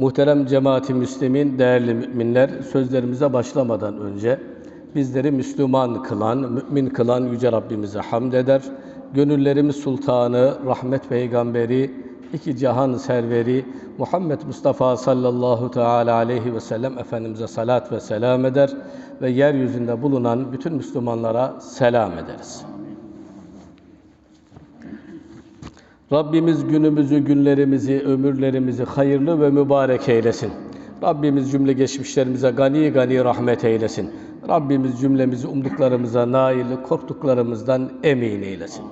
Muhterem cemaati Müslümin, değerli müminler, sözlerimize başlamadan önce bizleri Müslüman kılan, mümin kılan Yüce Rabbimize hamd eder. Gönüllerimiz sultanı, rahmet peygamberi, iki cihan serveri Muhammed Mustafa sallallahu teala aleyhi ve sellem Efendimiz'e salat ve selam eder ve yeryüzünde bulunan bütün Müslümanlara selam ederiz. Rabbimiz günümüzü, günlerimizi, ömürlerimizi hayırlı ve mübarek eylesin. Rabbimiz cümle geçmişlerimize gani gani rahmet eylesin. Rabbimiz cümlemizi umduklarımıza nail, korktuklarımızdan emin eylesin.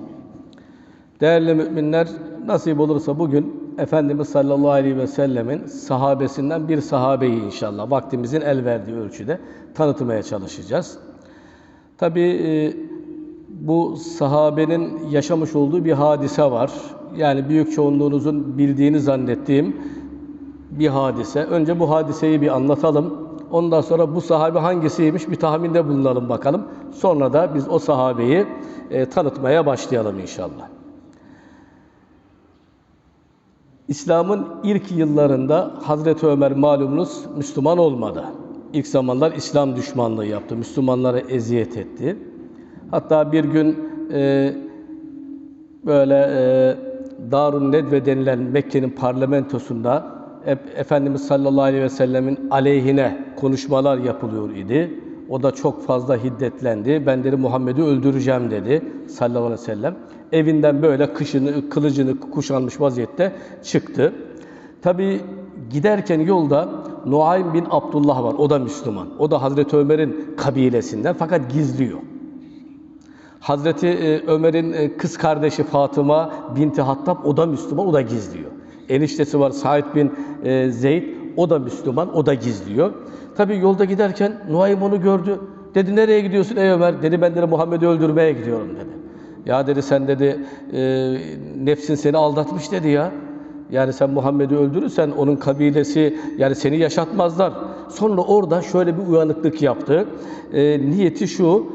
Değerli müminler, nasip olursa bugün Efendimiz sallallahu aleyhi ve sellemin sahabesinden bir sahabeyi inşallah vaktimizin el verdiği ölçüde tanıtmaya çalışacağız. Tabii bu sahabenin yaşamış olduğu bir hadise var. Yani büyük çoğunluğunuzun bildiğini zannettiğim bir hadise. Önce bu hadiseyi bir anlatalım. Ondan sonra bu sahabe hangisiymiş bir tahminde bulunalım bakalım. Sonra da biz o sahabeyi e, tanıtmaya başlayalım inşallah. İslam'ın ilk yıllarında Hazreti Ömer malumunuz Müslüman olmadı. İlk zamanlar İslam düşmanlığı yaptı. Müslümanlara eziyet etti. Hatta bir gün e, böyle e, Darun Nedve denilen Mekke'nin parlamentosunda Efendimiz sallallahu aleyhi ve sellemin aleyhine konuşmalar yapılıyor idi. O da çok fazla hiddetlendi. Ben dedi Muhammed'i öldüreceğim dedi sallallahu aleyhi ve sellem. Evinden böyle kışını, kılıcını kuşanmış vaziyette çıktı. Tabi giderken yolda Nuaym bin Abdullah var. O da Müslüman. O da Hazreti Ömer'in kabilesinden fakat gizliyor. Hazreti Ömer'in kız kardeşi Fatıma binti Hattab o da Müslüman, o da gizliyor. Eniştesi var Said bin Zeyd, o da Müslüman, o da gizliyor. Tabi yolda giderken Nuaym onu gördü. Dedi nereye gidiyorsun ey Ömer? Dedi ben dedi Muhammed'i öldürmeye gidiyorum dedi. Ya dedi sen dedi e, nefsin seni aldatmış dedi ya. Yani sen Muhammed'i öldürürsen onun kabilesi yani seni yaşatmazlar. Sonra orada şöyle bir uyanıklık yaptı. E, niyeti şu,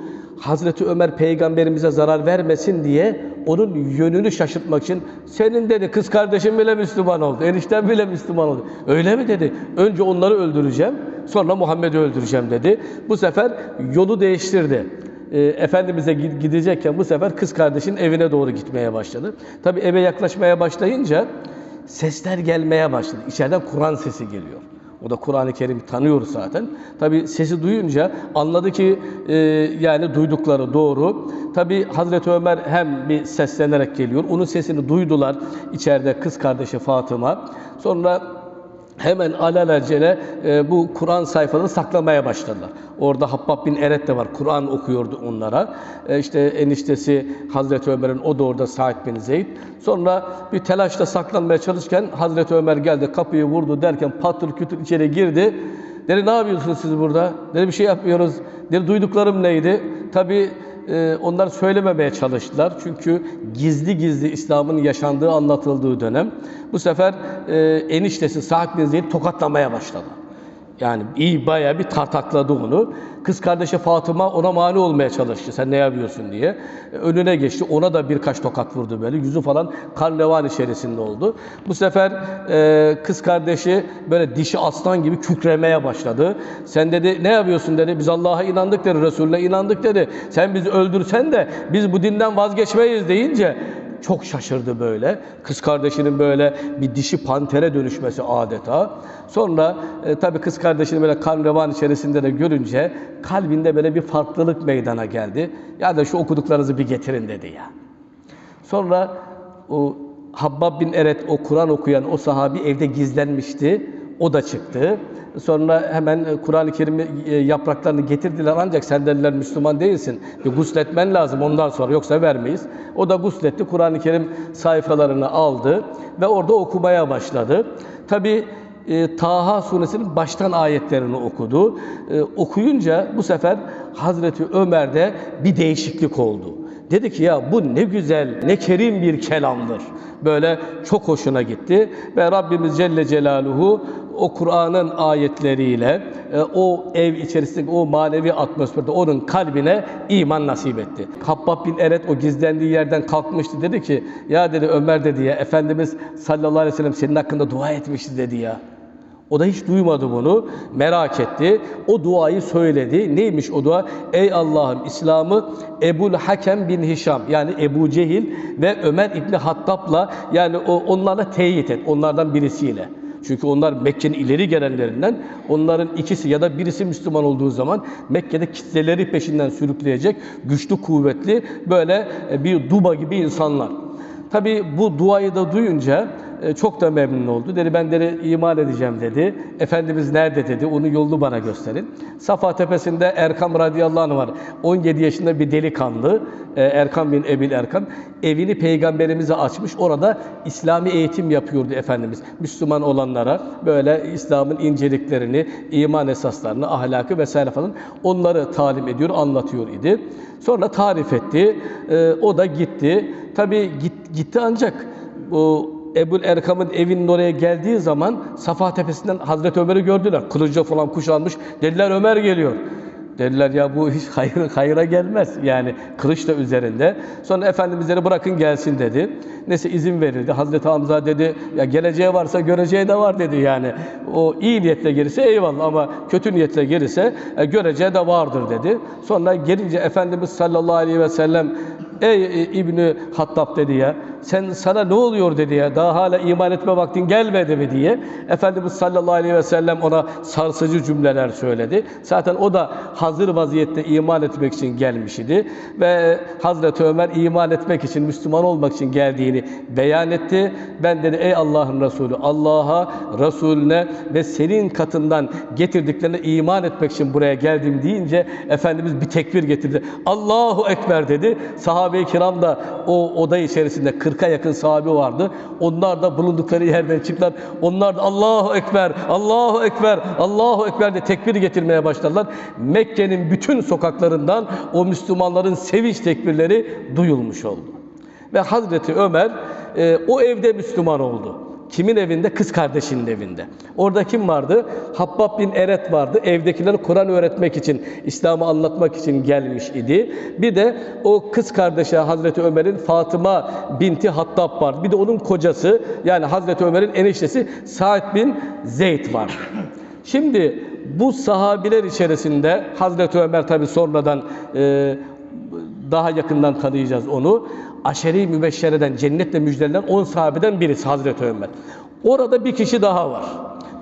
Hazreti Ömer peygamberimize zarar vermesin diye onun yönünü şaşırtmak için senin dedi kız kardeşin bile Müslüman oldu, enişten bile Müslüman oldu. Öyle mi dedi? Önce onları öldüreceğim, sonra Muhammed'i öldüreceğim dedi. Bu sefer yolu değiştirdi. E, Efendimiz'e gidecekken bu sefer kız kardeşin evine doğru gitmeye başladı. Tabi eve yaklaşmaya başlayınca sesler gelmeye başladı. İçeriden Kur'an sesi geliyor. O da Kur'an-ı Kerim tanıyor zaten. Tabi sesi duyunca anladı ki e, yani duydukları doğru. Tabi Hazreti Ömer hem bir seslenerek geliyor. Onun sesini duydular içeride kız kardeşi Fatıma. Sonra hemen alelacele e, bu Kur'an sayfalarını saklamaya başladılar. Orada Habbab bin Eret de var. Kur'an okuyordu onlara. E, işte eniştesi Hazreti Ömer'in o da orada Said bin Zeyd. Sonra bir telaşla saklanmaya çalışırken Hazreti Ömer geldi kapıyı vurdu derken patır kütür içeri girdi. Dedi ne yapıyorsunuz siz burada? Dedi bir şey yapmıyoruz. Dedi duyduklarım neydi? Tabii e, onlar söylememeye çalıştılar. Çünkü gizli gizli İslam'ın yaşandığı anlatıldığı dönem. Bu sefer e, eniştesi Sa'd bin Zeyd tokatlamaya başladı. Yani iyi bayağı bir tartakladı onu. Kız kardeşi Fatıma ona mani olmaya çalıştı. Sen ne yapıyorsun diye. Önüne geçti. Ona da birkaç tokat vurdu böyle. Yüzü falan kan içerisinde oldu. Bu sefer e, kız kardeşi böyle dişi aslan gibi kükremeye başladı. Sen dedi ne yapıyorsun dedi. Biz Allah'a inandık dedi. Resulüne inandık dedi. Sen bizi öldürsen de biz bu dinden vazgeçmeyiz deyince çok şaşırdı böyle. Kız kardeşinin böyle bir dişi pantere dönüşmesi adeta. Sonra e, tabii kız kardeşini böyle kan revan içerisinde de görünce kalbinde böyle bir farklılık meydana geldi. Ya da şu okuduklarınızı bir getirin dedi ya. Sonra o Habbab bin Eret o Kur'an okuyan o sahabi evde gizlenmişti. O da çıktı. Sonra hemen Kur'an-ı Kerim yapraklarını getirdiler ancak sen dediler Müslüman değilsin. Bir gusletmen lazım ondan sonra yoksa vermeyiz. O da gusletti. Kur'an-ı Kerim sayfalarını aldı. ve orada okumaya başladı. Tabi e, Taha suresinin baştan ayetlerini okudu. E, okuyunca bu sefer Hazreti Ömer'de bir değişiklik oldu. Dedi ki ya bu ne güzel, ne kerim bir kelamdır. Böyle çok hoşuna gitti ve Rabbimiz Celle Celaluhu o Kur'an'ın ayetleriyle e, o ev içerisindeki o manevi atmosferde onun kalbine iman nasip etti. Habbab bin Eret o gizlendiği yerden kalkmıştı dedi ki ya dedi Ömer dedi ya Efendimiz sallallahu aleyhi ve sellem senin hakkında dua etmişti dedi ya. O da hiç duymadı bunu. Merak etti. O duayı söyledi. Neymiş o dua? Ey Allah'ım İslam'ı Ebul Hakem bin Hişam yani Ebu Cehil ve Ömer İbni Hattab'la yani onlarla teyit et. Onlardan birisiyle. Çünkü onlar Mekke'nin ileri gelenlerinden onların ikisi ya da birisi Müslüman olduğu zaman Mekke'de kitleleri peşinden sürükleyecek güçlü kuvvetli böyle e, bir duba gibi insanlar. Tabi bu duayı da duyunca çok da memnun oldu. Dedi ben dedi iman edeceğim dedi. Efendimiz nerede dedi. Onun yolunu bana gösterin. Safa tepesinde Erkam radıyallahu anh var. 17 yaşında bir delikanlı. e, Erkam bin Ebil Erkam. Evini peygamberimize açmış. Orada İslami eğitim yapıyordu Efendimiz. Müslüman olanlara böyle İslam'ın inceliklerini, iman esaslarını, ahlakı vesaire falan onları talim ediyor, anlatıyor idi. Sonra tarif etti. E, o da gitti. Tabi git, gitti ancak bu Ebul Erkam'ın evinin oraya geldiği zaman Safa Tepesi'nden Hazreti Ömer'i gördüler. Kılıcı falan kuşanmış. Dediler Ömer geliyor. Dediler ya bu hiç hayır, hayıra gelmez. Yani kılıç da üzerinde. Sonra Efendimizleri bırakın gelsin dedi. Neyse izin verildi. Hazreti Hamza dedi ya geleceği varsa göreceği de var dedi yani. O iyi niyetle gelirse eyvallah ama kötü niyetle gelirse e, göreceği de vardır dedi. Sonra gelince Efendimiz sallallahu aleyhi ve sellem Ey e, İbni Hattab dedi ya, sen sana ne oluyor dedi ya, daha hala iman etme vaktin gelmedi mi diye. Efendimiz sallallahu aleyhi ve sellem ona sarsıcı cümleler söyledi. Zaten o da hazır vaziyette iman etmek için gelmiş idi. Ve Hazreti Ömer iman etmek için, Müslüman olmak için geldiğini beyan etti. Ben dedi ey Allah'ın Resulü, Allah'a, Resulüne ve senin katından getirdiklerine iman etmek için buraya geldim deyince Efendimiz bir tekbir getirdi. Allahu Ekber dedi. Sahabe-i kiram da o oda içerisinde 40'a yakın sahabe vardı. Onlar da bulundukları yerden çıktılar. Onlar da Allahu Ekber, Allahu Ekber, Allahu Ekber diye tekbir getirmeye başladılar. Mekke'nin bütün sokaklarından o Müslümanların sevinç tekbirleri duyulmuş oldu. Ve Hazreti Ömer e, o evde Müslüman oldu. Kimin evinde? Kız kardeşinin evinde. Orada kim vardı? Habbab bin Eret vardı. Evdekileri Kur'an öğretmek için, İslam'ı anlatmak için gelmiş idi. Bir de o kız kardeşi Hazreti Ömer'in Fatıma binti Hattab var. Bir de onun kocası yani Hazreti Ömer'in eniştesi Said bin Zeyd var. Şimdi bu sahabiler içerisinde Hazreti Ömer tabi sonradan e, daha yakından tanıyacağız onu. Aşeri mübeşşereden, cennetle müjdelenen 10 sahabeden birisi Hazreti Ömer. Orada bir kişi daha var.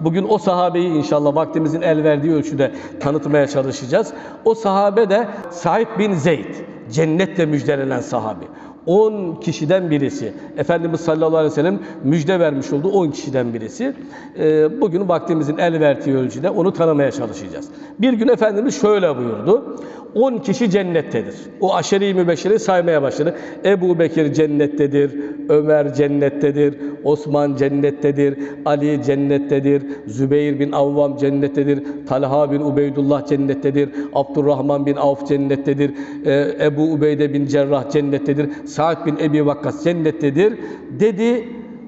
Bugün o sahabeyi inşallah vaktimizin el verdiği ölçüde tanıtmaya çalışacağız. O sahabe de Said bin Zeyd, cennetle müjdelenen sahabi. 10 kişiden birisi. Efendimiz sallallahu aleyhi ve sellem müjde vermiş olduğu 10 kişiden birisi. Ee, bugün vaktimizin el verdiği ölçüde onu tanımaya çalışacağız. Bir gün Efendimiz şöyle buyurdu. 10 kişi cennettedir. O aşeri mübeşşeri saymaya başladı. Ebu Bekir cennettedir, Ömer cennettedir, Osman cennettedir, Ali cennettedir, Zübeyir bin Avvam cennettedir, Talha bin Ubeydullah cennettedir, Abdurrahman bin Avf cennettedir, e, Ebu Ubeyde bin Cerrah cennettedir, Sa'd bin Ebi Vakkas cennettedir dedi.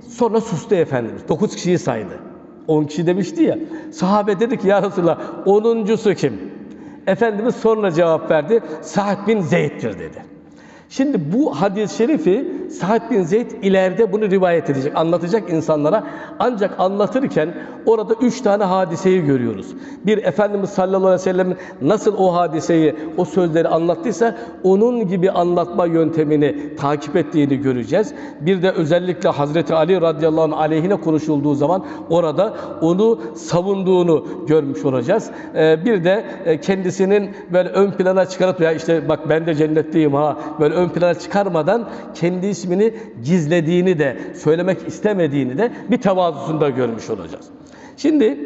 Sonra sustu Efendimiz. 9 kişiyi saydı. 10 kişi demişti ya. Sahabe dedi ki ya Resulallah 10.sü kim? Efendimiz sonra cevap verdi. Sa'd bin Zeyd'dir dedi. Şimdi bu hadis-i şerifi Sa'd bin Zeyd ileride bunu rivayet edecek, anlatacak insanlara. Ancak anlatırken orada üç tane hadiseyi görüyoruz. Bir Efendimiz sallallahu aleyhi ve sellem nasıl o hadiseyi, o sözleri anlattıysa onun gibi anlatma yöntemini takip ettiğini göreceğiz. Bir de özellikle Hazreti Ali radıyallahu anh aleyhine konuşulduğu zaman orada onu savunduğunu görmüş olacağız. Ee, bir de e, kendisinin böyle ön plana çıkarıp ya işte bak ben de cennetliyim ha böyle ön plana çıkarmadan kendi ismini gizlediğini de söylemek istemediğini de bir tevazusunda görmüş olacağız. Şimdi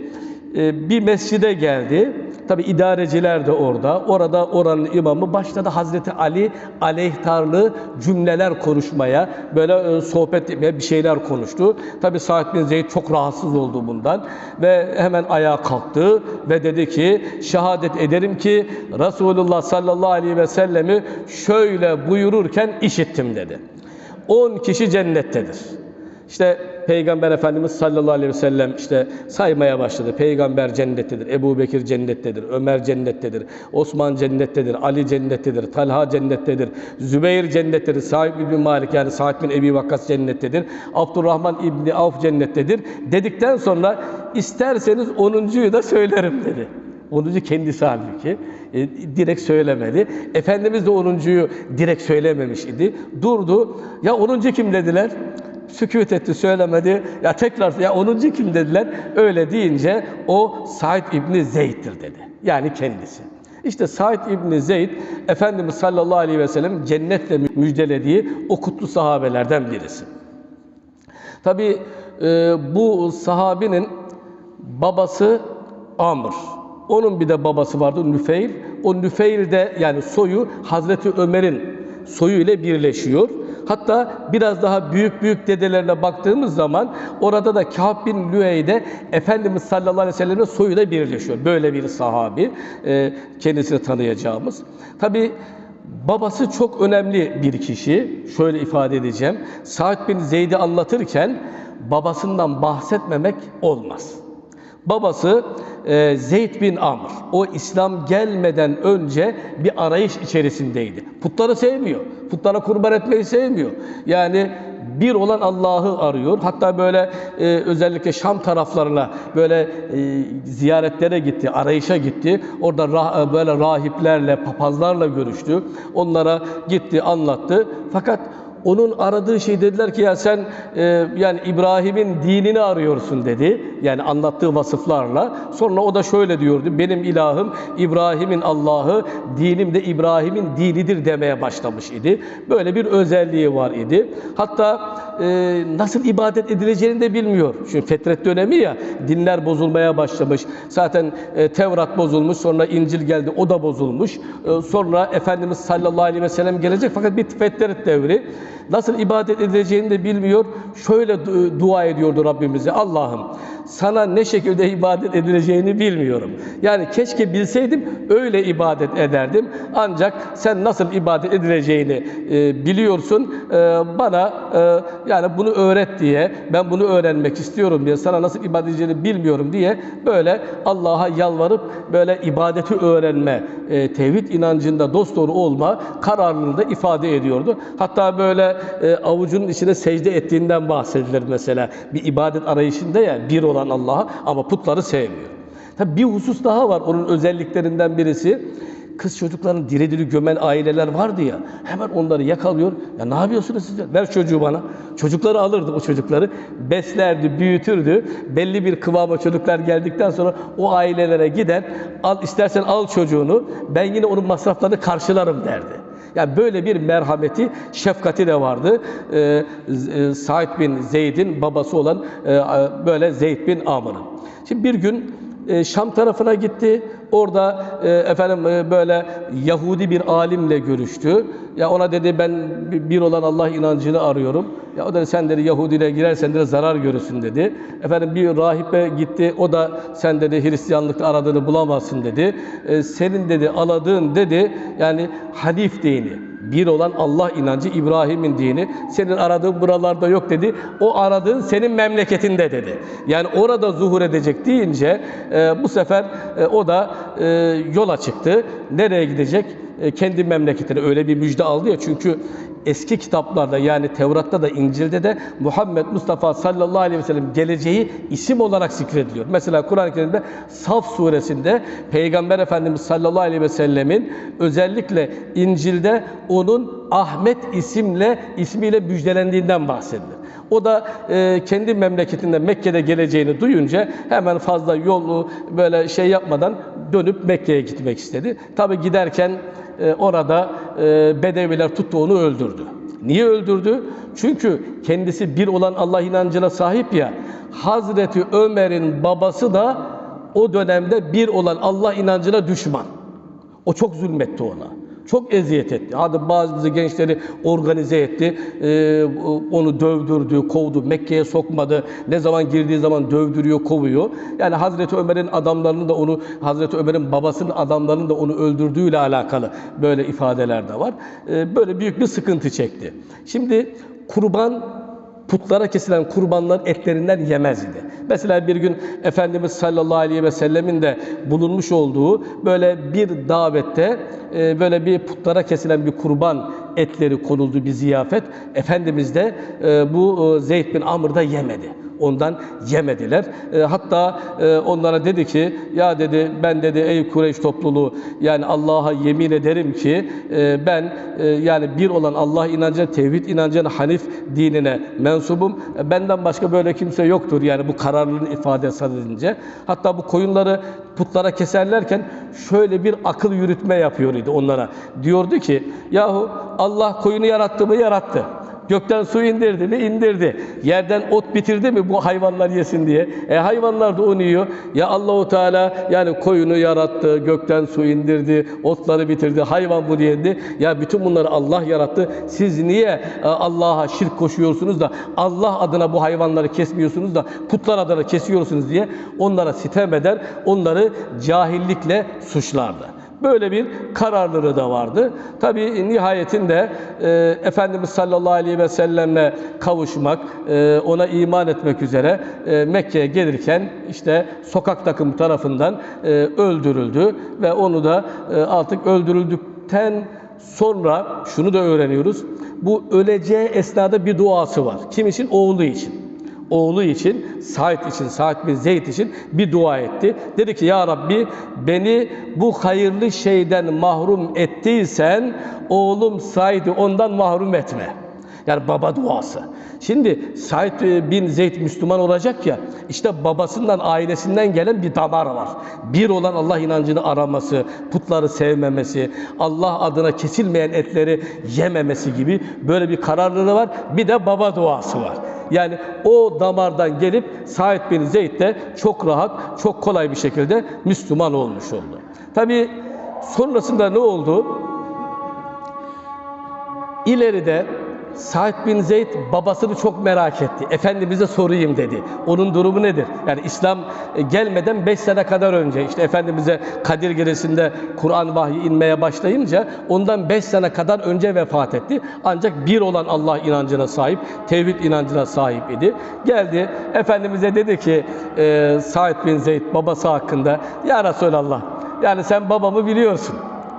bir mescide geldi. Tabi idareciler de orada. Orada oranın imamı başladı Hazreti Ali aleyhtarlı cümleler konuşmaya, böyle e, sohbet etmeye bir şeyler konuştu. Tabi Sa'd bin Zeyd çok rahatsız oldu bundan ve hemen ayağa kalktı ve dedi ki şehadet ederim ki Resulullah sallallahu aleyhi ve sellemi şöyle buyururken işittim dedi. 10 kişi cennettedir. İşte Peygamber Efendimiz sallallahu aleyhi ve sellem işte saymaya başladı. Peygamber cennettedir, Ebu Bekir cennettedir, Ömer cennettedir, Osman cennettedir, Ali cennettedir, Talha cennettedir, Zübeyir cennettedir, Sa'id bin Malik yani Sa'id bin Ebi Vakkas cennettedir, Abdurrahman İbni Avf cennettedir dedikten sonra isterseniz 10.yu da söylerim dedi. 10. kendisi halbuki. E, direkt söylemedi. Efendimiz de 10.yu direkt söylememiş idi. Durdu. Ya 10. kim dediler? Sükût etti, söylemedi. Ya tekrar ya 10. kim dediler? Öyle deyince o Said İbni Zeyd'dir dedi. Yani kendisi. İşte Said İbni Zeyd, Efendimiz sallallahu aleyhi ve sellem cennetle müjdelediği o kutlu sahabelerden birisi. Tabi bu sahabinin babası Amr. Onun bir de babası vardı Nüfeyl. O Nüfeyl de yani soyu Hazreti Ömer'in soyu ile birleşiyor. Hatta biraz daha büyük büyük dedelerine baktığımız zaman orada da Kâb bin Lüey'de Efendimiz sallallahu aleyhi ve sellem'in soyuyla birleşiyor. Böyle bir sahabi e, kendisini tanıyacağımız. Tabi babası çok önemli bir kişi. Şöyle ifade edeceğim. Sa'd bin Zeyd'i anlatırken babasından bahsetmemek olmaz. Babası e, Zeyd bin Amr. O İslam gelmeden önce bir arayış içerisindeydi. Putları sevmiyor. Putlara kurban etmeyi sevmiyor. Yani bir olan Allah'ı arıyor. Hatta böyle e, özellikle Şam taraflarına böyle e, ziyaretlere gitti, arayışa gitti. Orada rah- böyle rahiplerle, papazlarla görüştü. Onlara gitti, anlattı. Fakat onun aradığı şey dediler ki ya sen e, yani İbrahim'in dinini arıyorsun dedi. Yani anlattığı vasıflarla. Sonra o da şöyle diyordu. Benim ilahım İbrahim'in Allah'ı, dinim de İbrahim'in dinidir demeye başlamış idi. Böyle bir özelliği var idi. Hatta e, nasıl ibadet edileceğini de bilmiyor. Çünkü fetret dönemi ya dinler bozulmaya başlamış. Zaten e, Tevrat bozulmuş, sonra İncil geldi o da bozulmuş. E, sonra Efendimiz sallallahu aleyhi ve sellem gelecek fakat bir fetret devri. Nasıl ibadet edileceğini de bilmiyor. Şöyle du- dua ediyordu Rabbimize. Allah'ım sana ne şekilde ibadet edileceğini bilmiyorum. Yani keşke bilseydim öyle ibadet ederdim. Ancak sen nasıl ibadet edileceğini e, biliyorsun. E, bana e, yani bunu öğret diye, ben bunu öğrenmek istiyorum diye, sana nasıl ibadet edileceğini bilmiyorum diye böyle Allah'a yalvarıp böyle ibadeti öğrenme, e, tevhid inancında dosdoğru olma kararlılığını da ifade ediyordu. Hatta böyle e, avucunun içine secde ettiğinden bahsedilir mesela. Bir ibadet arayışında ya bir olan Allah'a ama putları sevmiyor. Tabi bir husus daha var onun özelliklerinden birisi. Kız çocuklarını diri diri gömen aileler vardı ya. Hemen onları yakalıyor. Ya ne yapıyorsunuz siz? Ver çocuğu bana. Çocukları alırdı o çocukları. Beslerdi, büyütürdü. Belli bir kıvama çocuklar geldikten sonra o ailelere gider. Al istersen al çocuğunu. Ben yine onun masraflarını karşılarım derdi. Yani böyle bir merhameti, şefkati de vardı. Ee, e, Said bin Zeyd'in babası olan e, böyle Zeyd bin Amr'ın. Şimdi bir gün e, Şam tarafına gitti. Orada e, efendim e, böyle Yahudi bir alimle görüştü. Ya ona dedi ben bi- bir olan Allah inancını arıyorum. Ya o dedi sen dedi Yahudi'yle girersen dedi zarar görürsün dedi. Efendim bir rahibe gitti. O da sen dedi Hristiyanlıkta aradığını bulamazsın dedi. E, senin dedi aladığın dedi yani Hanif dini bir olan Allah inancı İbrahim'in dini. Senin aradığın buralarda yok dedi. O aradığın senin memleketinde dedi. Yani orada zuhur edecek deyince e, bu sefer e, o da e, yola çıktı. Nereye gidecek? E, kendi memleketine öyle bir müjde aldı ya çünkü eski kitaplarda yani Tevrat'ta da İncil'de de Muhammed Mustafa sallallahu aleyhi ve sellem geleceği isim olarak zikrediliyor. Mesela Kur'an-ı Kerim'de Saf suresinde Peygamber Efendimiz sallallahu aleyhi ve sellemin özellikle İncil'de onun Ahmet isimle ismiyle müjdelendiğinden bahsedilir. O da e, kendi memleketinde Mekke'de geleceğini duyunca hemen fazla yolu böyle şey yapmadan dönüp Mekke'ye gitmek istedi. Tabi giderken e, orada e, Bedeviler tuttu onu öldürdü. Niye öldürdü? Çünkü kendisi bir olan Allah inancına sahip ya. Hazreti Ömer'in babası da o dönemde bir olan Allah inancına düşman. O çok zulmetti ona. Çok eziyet etti. Hadi bazı gençleri organize etti. Ee, onu dövdürdü, kovdu. Mekke'ye sokmadı. Ne zaman girdiği zaman dövdürüyor, kovuyor. Yani Hazreti Ömer'in adamlarının da onu, Hazreti Ömer'in babasının adamlarının da onu öldürdüğüyle alakalı böyle ifadeler de var. Ee, böyle büyük bir sıkıntı çekti. Şimdi kurban putlara kesilen kurbanların etlerinden yemez idi. Mesela bir gün Efendimiz sallallahu aleyhi ve sellemin de bulunmuş olduğu böyle bir davette e, böyle bir putlara kesilen bir kurban etleri konuldu bir ziyafet. Efendimiz de e, bu e, Zeyd bin Amr yemedi. Ondan yemediler. E, hatta e, onlara dedi ki ya dedi ben dedi ey Kureyş topluluğu yani Allah'a yemin ederim ki e, ben e, yani bir olan Allah inancına, tevhid inancına, Hanif dinine mensubum. E, benden başka böyle kimse yoktur yani bu kararlılığın ifadesi edince. Hatta bu koyunları putlara keserlerken şöyle bir akıl yürütme yapıyor idi onlara. Diyordu ki yahu Allah koyunu yarattı mı yarattı. Gökten su indirdi mi? indirdi. Yerden ot bitirdi mi bu hayvanlar yesin diye? E hayvanlar da onu yiyor. Ya Allahu Teala yani koyunu yarattı, gökten su indirdi, otları bitirdi. Hayvan bu diyendi. Ya bütün bunları Allah yarattı. Siz niye e, Allah'a şirk koşuyorsunuz da Allah adına bu hayvanları kesmiyorsunuz da putlar adına kesiyorsunuz diye onlara sitem eder, onları cahillikle suçlardı. Böyle bir kararlılığı da vardı. Tabi nihayetinde e, Efendimiz sallallahu aleyhi ve sellemle kavuşmak, e, ona iman etmek üzere e, Mekke'ye gelirken işte sokak takımı tarafından e, öldürüldü ve onu da e, artık öldürüldükten sonra şunu da öğreniyoruz. Bu öleceği esnada bir duası var. Kim için? Oğlu için oğlu için, Said için, Said bin Zeyd için bir dua etti. Dedi ki ya Rabbi beni bu hayırlı şeyden mahrum ettiysen oğlum Said'i ondan mahrum etme. Yani baba duası. Şimdi Said bin Zeyd Müslüman olacak ya, işte babasından, ailesinden gelen bir damar var. Bir olan Allah inancını araması, putları sevmemesi, Allah adına kesilmeyen etleri yememesi gibi böyle bir kararlılığı var. Bir de baba duası var. Yani o damardan gelip Said bin Zeyd de çok rahat, çok kolay bir şekilde Müslüman olmuş oldu. Tabi sonrasında ne oldu? İleride Said bin Zeyd babasını çok merak etti. Efendimiz'e sorayım dedi. Onun durumu nedir? Yani İslam e, gelmeden 5 sene kadar önce işte Efendimiz'e Kadir Gecesi'nde Kur'an vahyi inmeye başlayınca ondan 5 sene kadar önce vefat etti. Ancak bir olan Allah inancına sahip, tevhid inancına sahip idi. Geldi Efendimiz'e dedi ki e, Said bin Zeyd babası hakkında Ya Resulallah yani sen babamı biliyorsun.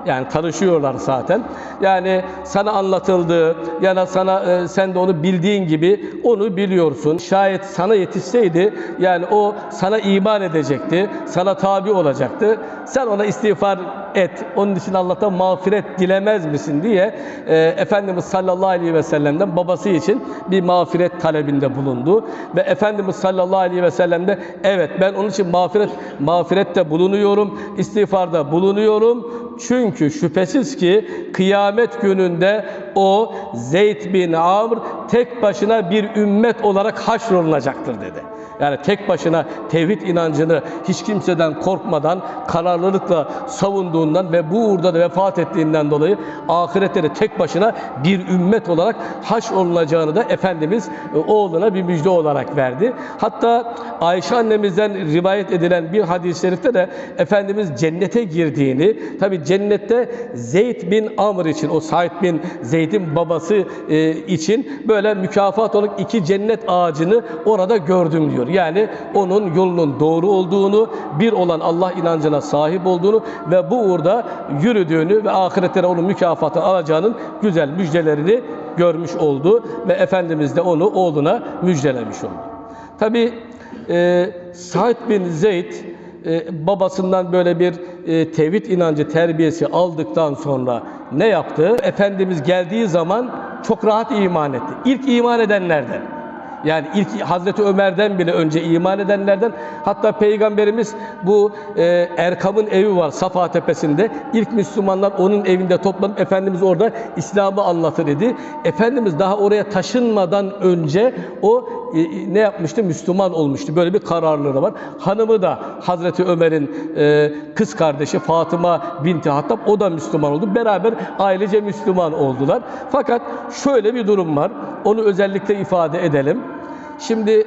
Yani tanışıyorlar zaten. Yani sana anlatıldığı ya da sana e, sen de onu bildiğin gibi onu biliyorsun. Şayet sana yetişseydi yani o sana iman edecekti, sana tabi olacaktı. Sen ona istiğfar et. Onun için Allah'tan mağfiret dilemez misin diye e, Efendimiz sallallahu aleyhi ve sellem'den babası için bir mağfiret talebinde bulundu. Ve Efendimiz sallallahu aleyhi ve sellem de evet ben onun için mağfiret mağfirette bulunuyorum, istiğfarda bulunuyorum. Çünkü şüphesiz ki kıyamet gününde o Zeyd bin Amr tek başına bir ümmet olarak haşrolunacaktır dedi. Yani tek başına tevhid inancını hiç kimseden korkmadan, kararlılıkla savunduğundan ve bu uğurda da vefat ettiğinden dolayı ahirette de tek başına bir ümmet olarak haş olunacağını da Efendimiz e, oğluna bir müjde olarak verdi. Hatta Ayşe annemizden rivayet edilen bir hadis-i şerifte de Efendimiz cennete girdiğini, tabi cennette Zeyd bin Amr için, o Said bin Zeyd'in babası e, için böyle mükafat olarak iki cennet ağacını orada gördüm diyor. Yani onun yolunun doğru olduğunu, bir olan Allah inancına sahip olduğunu ve bu uğurda yürüdüğünü ve ahirette onun mükafatını alacağının güzel müjdelerini görmüş oldu ve Efendimiz de onu oğluna müjdelemiş oldu. Tabi e, Said bin Zeyd e, babasından böyle bir e, tevhid inancı terbiyesi aldıktan sonra ne yaptı? Efendimiz geldiği zaman çok rahat iman etti. İlk iman edenlerden. Yani ilk Hazreti Ömer'den bile önce iman edenlerden hatta Peygamberimiz bu e, Erkam'ın evi var Safa Tepesi'nde. İlk Müslümanlar onun evinde toplanıp Efendimiz orada İslam'ı anlatır idi. Efendimiz daha oraya taşınmadan önce o e, e, ne yapmıştı? Müslüman olmuştu. Böyle bir kararlılığı var. Hanımı da Hazreti Ömer'in e, kız kardeşi Fatıma binti Hattab o da Müslüman oldu. Beraber ailece Müslüman oldular. Fakat şöyle bir durum var. Onu özellikle ifade edelim. Şimdi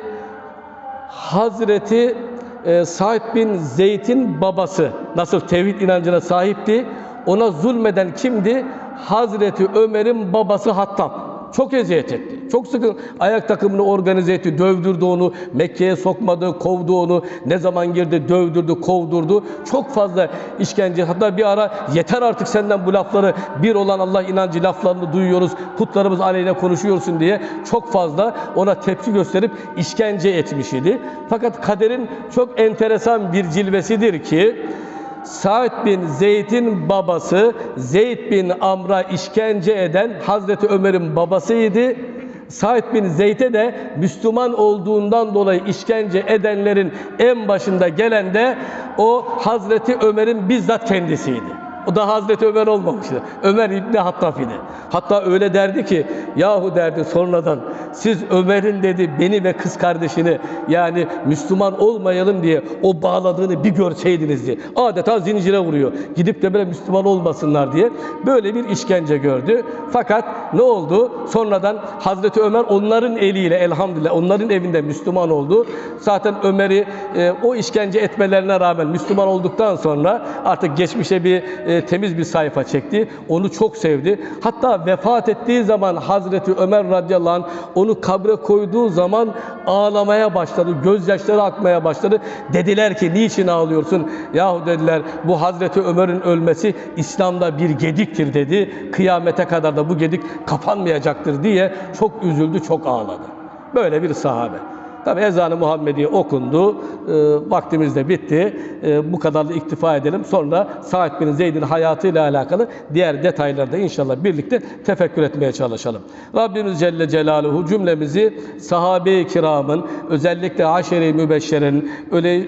Hazreti e, Said bin Zeyd'in babası nasıl tevhid inancına sahipti? Ona zulmeden kimdi? Hazreti Ömer'in babası Hattab. Çok eziyet etti. Çok sıkı ayak takımını organize etti. Dövdürdü onu. Mekke'ye sokmadı, kovdu onu. Ne zaman girdi dövdürdü, kovdurdu. Çok fazla işkence. Hatta bir ara yeter artık senden bu lafları bir olan Allah inancı laflarını duyuyoruz. Putlarımız aleyhine konuşuyorsun diye çok fazla ona tepki gösterip işkence etmiş idi. Fakat kaderin çok enteresan bir cilvesidir ki Said bin Zeyd'in babası Zeyd bin Amr'a işkence eden Hazreti Ömer'in babasıydı. Said bin Zeyd'e de Müslüman olduğundan dolayı işkence edenlerin en başında gelen de o Hazreti Ömer'in bizzat kendisiydi. O da Hazreti Ömer olmamıştı. Ömer İbni Hattab idi. Hatta öyle derdi ki yahu derdi sonradan siz Ömer'in dedi beni ve kız kardeşini yani Müslüman olmayalım diye o bağladığını bir görseydiniz diye. Adeta zincire vuruyor. Gidip de böyle Müslüman olmasınlar diye böyle bir işkence gördü. Fakat ne oldu? Sonradan Hazreti Ömer onların eliyle elhamdülillah onların evinde Müslüman oldu. Zaten Ömer'i e, o işkence etmelerine rağmen Müslüman olduktan sonra artık geçmişe bir e, temiz bir sayfa çekti. Onu çok sevdi. Hatta vefat ettiği zaman Hazreti Ömer radıyallahu anh onu kabre koyduğu zaman ağlamaya başladı. Gözyaşları akmaya başladı. Dediler ki niçin ağlıyorsun? Yahu dediler bu Hazreti Ömer'in ölmesi İslam'da bir gediktir dedi. Kıyamete kadar da bu gedik kapanmayacaktır diye çok üzüldü, çok ağladı. Böyle bir sahabe. Tabi ezanı Muhammedi okundu. E, vaktimiz de bitti. E, bu kadarla iktifa edelim. Sonra Sa'id bin Zeyd'in hayatıyla alakalı diğer detaylarda inşallah birlikte tefekkür etmeye çalışalım. Rabbimiz Celle Celaluhu cümlemizi sahabe-i kiramın özellikle aşere-i mübeşşerin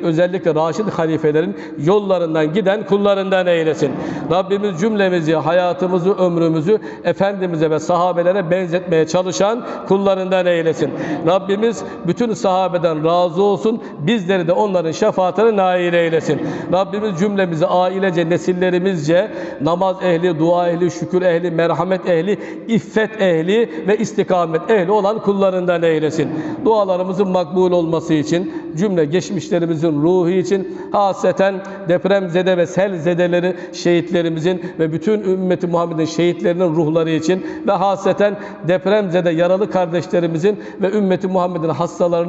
özellikle raşid halifelerin yollarından giden kullarından eylesin. Rabbimiz cümlemizi hayatımızı ömrümüzü Efendimiz'e ve sahabelere benzetmeye çalışan kullarından eylesin. Rabbimiz bütün sahabeden razı olsun. Bizleri de onların şefaatine nail eylesin. Rabbimiz cümlemizi ailece, nesillerimizce namaz ehli, dua ehli, şükür ehli, merhamet ehli, iffet ehli ve istikamet ehli olan kullarından eylesin. Dualarımızın makbul olması için, cümle geçmişlerimizin ruhu için, haseten depremzede ve selzedeleri şehitlerimizin ve bütün ümmeti Muhammed'in şehitlerinin ruhları için ve haseten depremzede yaralı kardeşlerimizin ve ümmeti Muhammed'in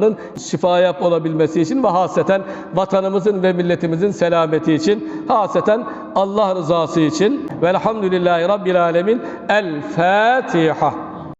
hastalarının şifaya olabilmesi için ve haseten vatanımızın ve milletimizin selameti için haseten Allah rızası için. Velhamdülillahi rabbil alemin. El Fatiha